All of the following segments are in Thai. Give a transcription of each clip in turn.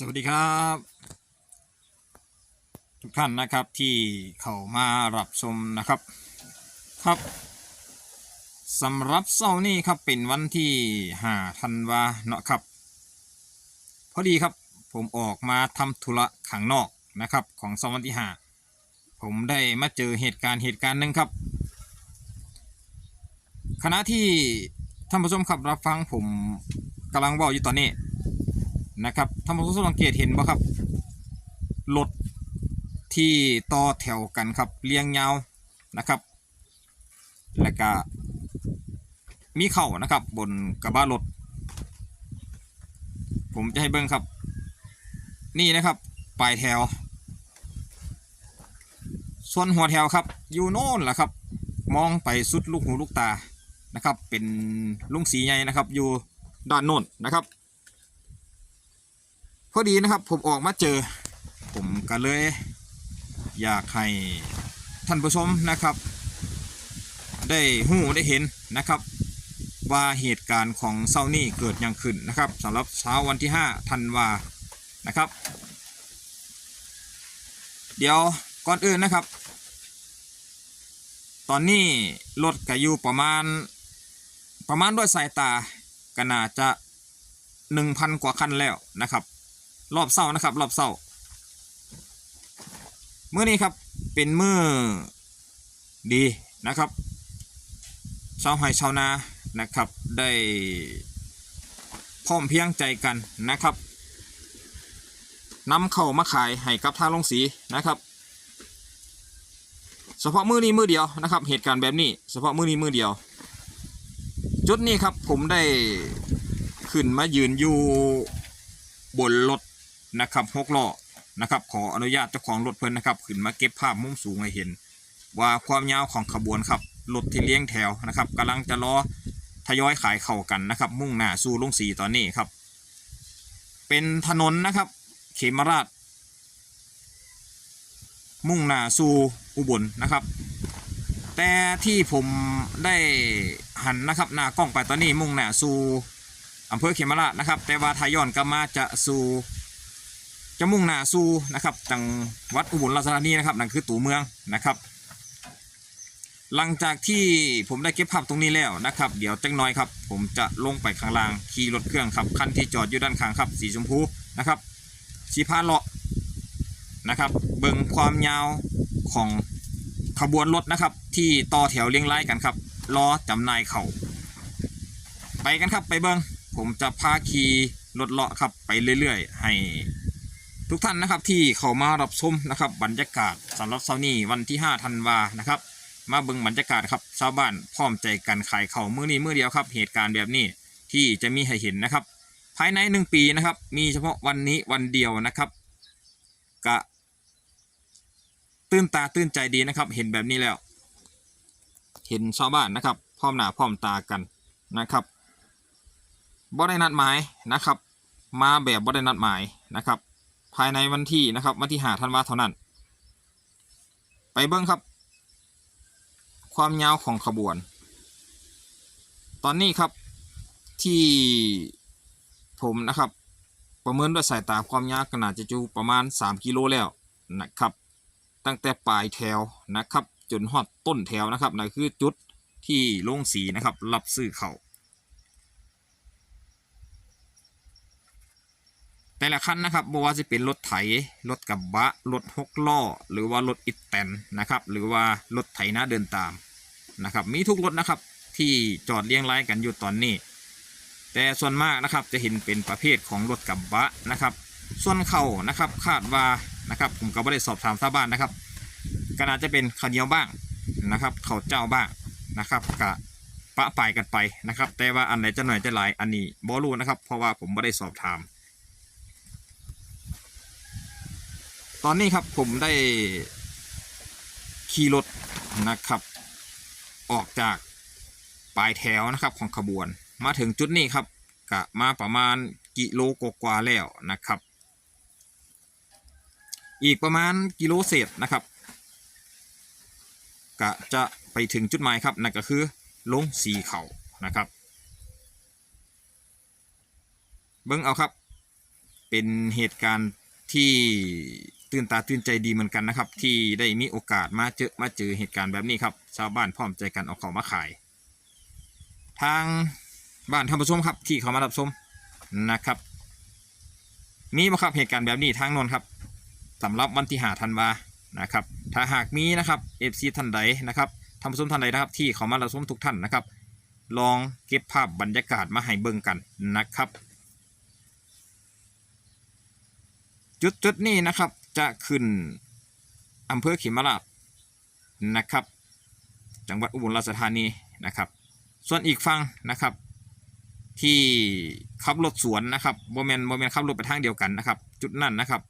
สวัสดีครับ ทุกท่านนะครับที่เข้ามารับชมนะครับครับสำหรับเสาร์นี้ครับเป็นวันที่ห้าธันวาเนาะครับ พอดีครับผมออกมาทำธุระข้างนอกนะครับ ของสวันที่ห้าผมได้มาเจอเหตุการณ์เหตุการณ์หนึ่งครับขณะที่ท่านผู้ชมครับรับฟังผมกำลังว่าอยู่ตอนนี้ นะครับท่านผู้ชมสังเกตเห็นบ่ครับรถที่ต่อแถวกันครับเรียงยาวนะครับ แล้วก็มีเข่านะครับ บนกระบะรถผมจะให้เบิ้งครับ นี่นะครับปลายแถว ส่วนหัวแถวครับอยู่โน่นแหละครับ มองไปสุดลูกหูลูกตานะครับ เป็นลุงสีใหญ่นะครับ อยู่ด้านโน้นนะครับ อดีนะครับ ผมออกมาเจอ ผมก็เลย อยากให้ท่านผู้ชมนะครับ ได้หูได้เห็นนะครับว่าเหตุการณ์ของเซานี่เกิดอย่างขึ้นนะครับสำหรับเช้าวันที่5ธันวานะครับ เดี๋ยวก่อนอื่นนะครับ ตอนนี้รถก็อยู่ประมาณประมาณด้วยสายตาก็น่าจะ 1,000 กว่าคันแล้วนะครับ รอบเศร้านะครับ รอบเศร้าเมื่อนี้ครับเป็นมือดีนะครับชาวไห่ชาวนานะครับได้พร้อมเพียงใจกันนะครับนำเข้ามาขายให้กับทางลงสีนะครับเฉพาะมือนี้มือเดียวนะครับ เหตุการณ์แบบนี้เฉพาะมือนี้มือเดียว จุดนี้ครับผมได้ขึ้นมายืนอยู่บนรถ นะครับหกล้อนะครับขออนุญาตเจ้าของรถเพิ่นนะครับขึ้นมาเก็บภาพมุมสูงให้เห็น ว่าความยาวของขบวนครับรถที่เลี้ยงแถวนะครับกำลังจะรอทยอยขายเข้ากันนะครับ มุ่งหน้าสู่ลงสีตอนนี้ครับ เป็นถนนนะครับเขมราช มุ่งหน้าสู่อุบลนะครับ แต่ที่ผมได้หันนะครับหน้ากล้องไปตอนนี้มุ่งหน้าสู่อำเภอเขมราชนะครับ แต่ว่าทายย้อนกลับมาจะสู่ จะมุ่งหน้าสู่นะครับจังหวัดอุบลราชธานีนะครับนั่นคือตัวเมืองนะครับ หลังจากที่ผมได้เก็บภาพตรงนี้แล้วนะครับ เดี๋ยวจังน้อยครับ ผมจะลงไปข้างล่างขี่รถเครื่องครับคันที่จอดอยู่ด้านข้างครับสีชมพูนะครับสีพาเลาะนะครับเบิ่งความยาวของขบวนรถนะครับ ที่ต่อแถวเรียงรายกันครับรอจำนายเขาไปกันครับไปเบิ่งผมจะพาขี่รถเลาะครับไปเรื่อย ๆ ให้ ทุกท่านนะครับที่เข้ามารับชมนะครับบรรยากาศสำหรับเช้านี้วันที่5ธันวานะครับมาเบิ่งบรรยากาศครับชาวบ้านพร้อมใจกันขายเข่าวมื้อนี้มื้อเดียวครับ เหตุการณ์แบบนี้ที่จะมีให้เห็นนะครับ ภายในหนึ่งปีนะครับ มีเฉพาะวันนี้วันเดียวนะครับกะตื่นตาตื่นใจดีนะครับ เห็นแบบนี้แล้ว เห็นชาวบ้านนะครับ พร้อมหน้าพร้อมตากันนะครับบ่ได้นัดหมายนะครับ มาแบบบ่ได้นัดหมายนะครับ ภายในวันที่นะครับ วันที่หาธันวาเท่านั้น ไปเบิ้งครับ ความยาวของขบวน ตอนนี้ครับที่ผมนะครับ ประเมินด้วยสายตาความยาวก็น่าจะอยู่ประมาณ 3 กิโลแล้วนะครับ ตั้งแต่ปลายแถวนะครับ จนฮอดต้นแถวนะครับนั่นคือจุดที่โรงสีนะครับรับซื้อเขา แต่ละคันนะครับบว่าจะเป็นรถไถ รถกระบะ รถหกล้อ หรือว่ารถอิตแตนนะครับ หรือว่ารถไถนาเดินตามนะครับ มีทุกรถนะครับที่จอดเรียงรายกันอยู่ตอนนี้ แต่ส่วนมากนะครับจะเห็นเป็นประเภทของรถกระบะนะครับ ส่วนเขานะครับคาดว่านะครับผมก็ไม่ได้สอบถามชาวบ้านนะครับก็น่าจะเป็นข้าวเหนียวบ้างนะครับข้าวเจ้าบ้างนะครับกะปะปายกันไปนะครับ แต่ว่าอันไหนจะหน่อยจะหลายอันนี้บอรู้นะครับ เพราะว่าผมไม่ได้สอบถาม ตอนนี้ครับผมได้ขี่รถนะครับ ออกจากปลายแถวนะครับของขบวน มาถึงจุดนี้ครับกะมาประมาณกิโลกว่าแล้วนะครับ อีกประมาณกิโลเศษนะครับกะจะไปถึงจุดหมายครับนั่นก็คือลงสีเขานะครับ เบิ้งเอาครับ เป็นเหตุการณ์ที่ ตื่นตาตื่นใจดีเหมือนกันนะครับ ที่ได้มีโอกาสมาเจอมาเจอเหตุการณ์แบบนี้ครับ ชาวบ้านพร้อมใจกันเอาของมาขาย ทางบ้านท่านผู้ชมครับ ที่เขามารับชมนะครับ มีบ่ครับเหตุการณ์แบบนี้ทางนนท์ครับสำหรับวันที่หาธันวานะครับ ถ้าหากมีนะครับเอฟซีท่านใดนะครับท่านผู้ชมท่านใดนะครับ ที่เขามารับชมทุกท่านนะครับ ลองเก็บภาพบรรยากาศมาให้เบิ่งกันนะครับ จุดจุดนี้นะครับ จะขึ้นอำเภอเขมราชนะครับ จังหวัดอุบลราชธานีนะครับ ส่วนอีกฝั่งนะครับ ที่ขับรถสวนนะครับโมเมนโมเมนขับรถไปทางเดียวกันนะครับ จุดนั้นนะครับ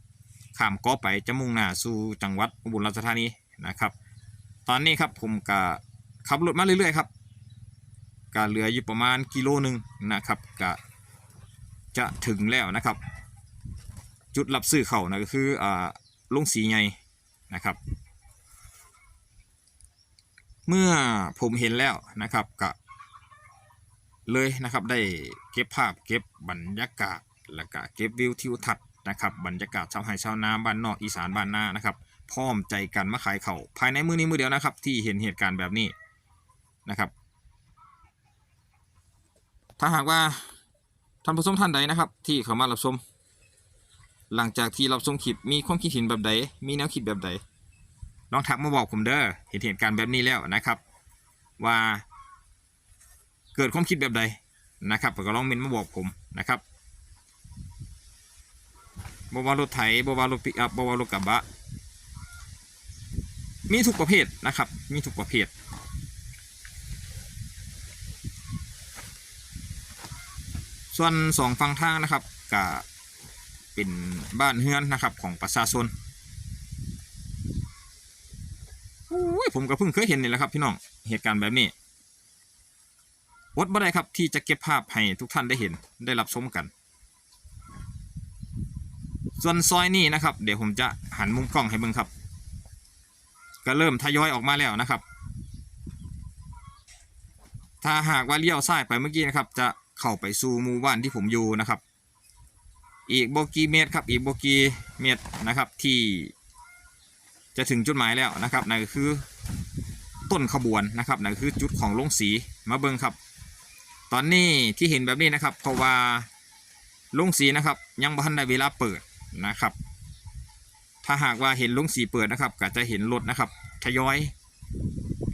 ข้ามก็ไปจะมุ่งหน้าสู่จังหวัดอุบลราชธานีนะครับ ตอนนี้ครับผมก็ขับรถมาเรื่อยๆครับก็เหลืออยู่ประมาณกิโลหนึ่งนะครับก็จะถึงแล้วนะครับ จุดรับซื้อเขานะก็คืออ่าลงสีไงนะครับ เมื่อผมเห็นแล้วนะครับก็เลยนะครับได้เก็บภาพเก็บบรรยากาศแล้วก็เก็บวิวทิวทัศน์นะครับบรรยากาศชาวไร่ชาวนาบ้านนอกอีสานบ้านนานะครับพร้อมใจกันมาขายเขาภายในมือนี้มือเดียวนะครับ ที่เห็นเหตุการณ์แบบนี้นะครับ ถ้าหากว่าท่านผู้ชมท่านใดนะครับ ที่เข้ามารับชม หลังจากที่รับชมคลิปมีความคิดเห็นแบบใด มีแนวคิดแบบใด ลองทักมาบอกผมเด้อเห็นเหตุการณ์แบบนี้แล้วนะครับ ว่า เกิดความคิดแบบใดนะครับก็ลองเมนมาบอกผมนะครับบว่ารถไถบว่ารถปิกอัพบว่ารถกระบะ มีทุกประเภทนะครับ มีทุกประเภทส่วนสองฝั่งทางนะครับก็ เป็นบ้านเฮือนนะครับของประชาชนโอ้ยผมก็เพิ่งเคยเห็นนี่แหละครับพี่น้องเหตุการณ์แบบนี้อดบ่ได้ครับที่จะเก็บภาพให้ทุกท่านได้เห็นได้รับชมกัน ส่วนซอยนี้นะครับ เดี๋ยวผมจะหันมุมกล้องให้เบิ่งครับ ก็เริ่มทยอยออกมาแล้วนะครับ ถ้าหากว่าเลี้ยวซ้ายไปเมื่อกี้นะครับ จะเข้าไปสู่หมู่บ้านที่ผมอยู่นะครับ อีกโบกีเมตรครับอีกโบกีเมตรนะครับที่จะถึงจุดหมายแล้วนะครับนั่นก็คือต้นขบวนนะครับนั่นคือจุดของลงสีมาเบิงครับ ตอนนี้ที่เห็นแบบนี้นะครับ เพราะว่าลงสีนะครับ ยังบ่ทันได้เวลาเปิดนะครับ ถ้าหากว่าเห็นลงสีเปิดนะครับ ก็จะเห็นรถนะครับทยอย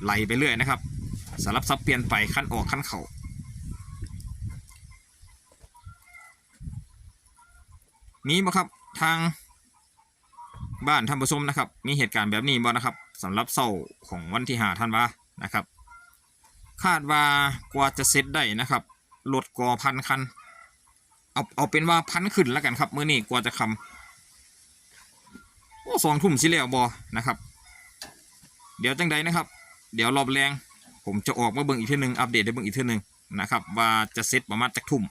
ไหลไปเรื่อยนะครับสลับซับเปลี่ยนไปขั้นออกขั้นเขา มีบ่ครับทางบ้านท่านผู้ชมนะครับ มีเหตุการณ์แบบนี้บ่นะครับสำหรับเสาของวันที่หาท่านวานะครับ คาดว่ากว่าจะเสร็จได้นะครับรถกอพันคันเอาเอาเป็นว่าพันขึ้นแล้วกันครับเมื้อนี้กว่าจะคำโอ้สองทุ่มสิแล้วบอนะครับ เดี๋ยวจังใดนะครับ เดี๋ยวรอบแรง ผมจะออกมาเบิ่งอีกทีหนึ่งอัปเดตได้เบิ่งอีกทีหนึ่งนะครับ ว่าจะเสร็จประมาณจักทุ่ม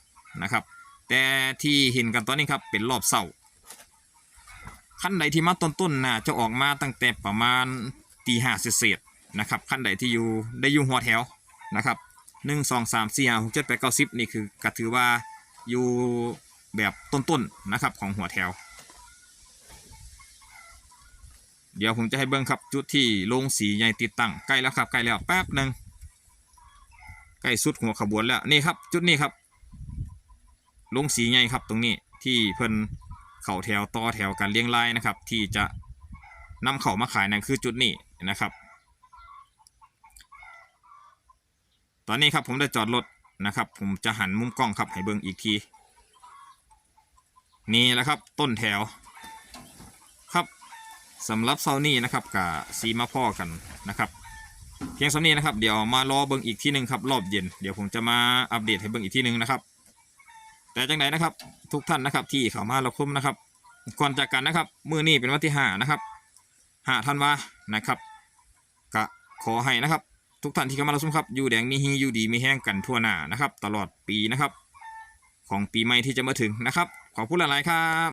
นะครับ แต่ที่เห็นกันตอนนี้ครับเป็นรอบเสาร์ขั้นใดที่มาต้นๆนะจะออกมาตั้งแต่ประมาณตีห้าเศษๆนะครับขั้นใดที่อยู่ได้อยู่หัวแถวนะครับหนึ่งสองสามสี่ห้าหกเจ็ดแปดเก้าสิบนี่คือก็ถือว่าอยู่แบบต้นๆนะครับของหัวแถว เดี๋ยวผมจะให้เบิ้งครับจุดที่โรงสีใหญ่ติดตั้งใกล้แล้วครับใกล้แล้วแป๊บหนึ่งใกล้สุดหัวขบวนแล้วนี่ครับจุดนี้ครับ ลงสีไงครับ ตรงนี้ที่เพิ่นเข่าแถวต่อแถวกันเลี้ยงไล่นะครับ ที่จะนำเข่ามาขายนั่นคือจุดนี้นะครับ ตอนนี้ครับผมได้จอดรถนะครับ ผมจะหันมุมกล้องครับให้เบิ่งอีกทีนี่แหละครับต้นแถวครับสำหรับเซานี่นะครับกับซีมาพ่อกันนะครับ เพียงสำนี้นะครับ เดี๋ยวมารอเบิ่งอีกที่หนึ่งครับรอบเย็น เดี๋ยวผมจะมาอัปเดตให้เบิ่งอีกที่หนึ่งนะครับ แต่จังไดนะครับ ทุกท่านนะครับที่เข้ามาเราคุ้มนะครับ ก่อนจากกันนะครับมือนี้เป็นวันที่ห้านะครับห้าธันวานะครับกะขอให้นะครับ ทุกท่านที่เข้ามาเราคุ้มครับอยู่แดงมีฮีอยู่ดีมีแห้งกันทั่วหน้านะครับ ตลอดปีนะครับ ของปีใหม่ที่จะมาถึงนะครับ ขอบคุณหลายๆครับ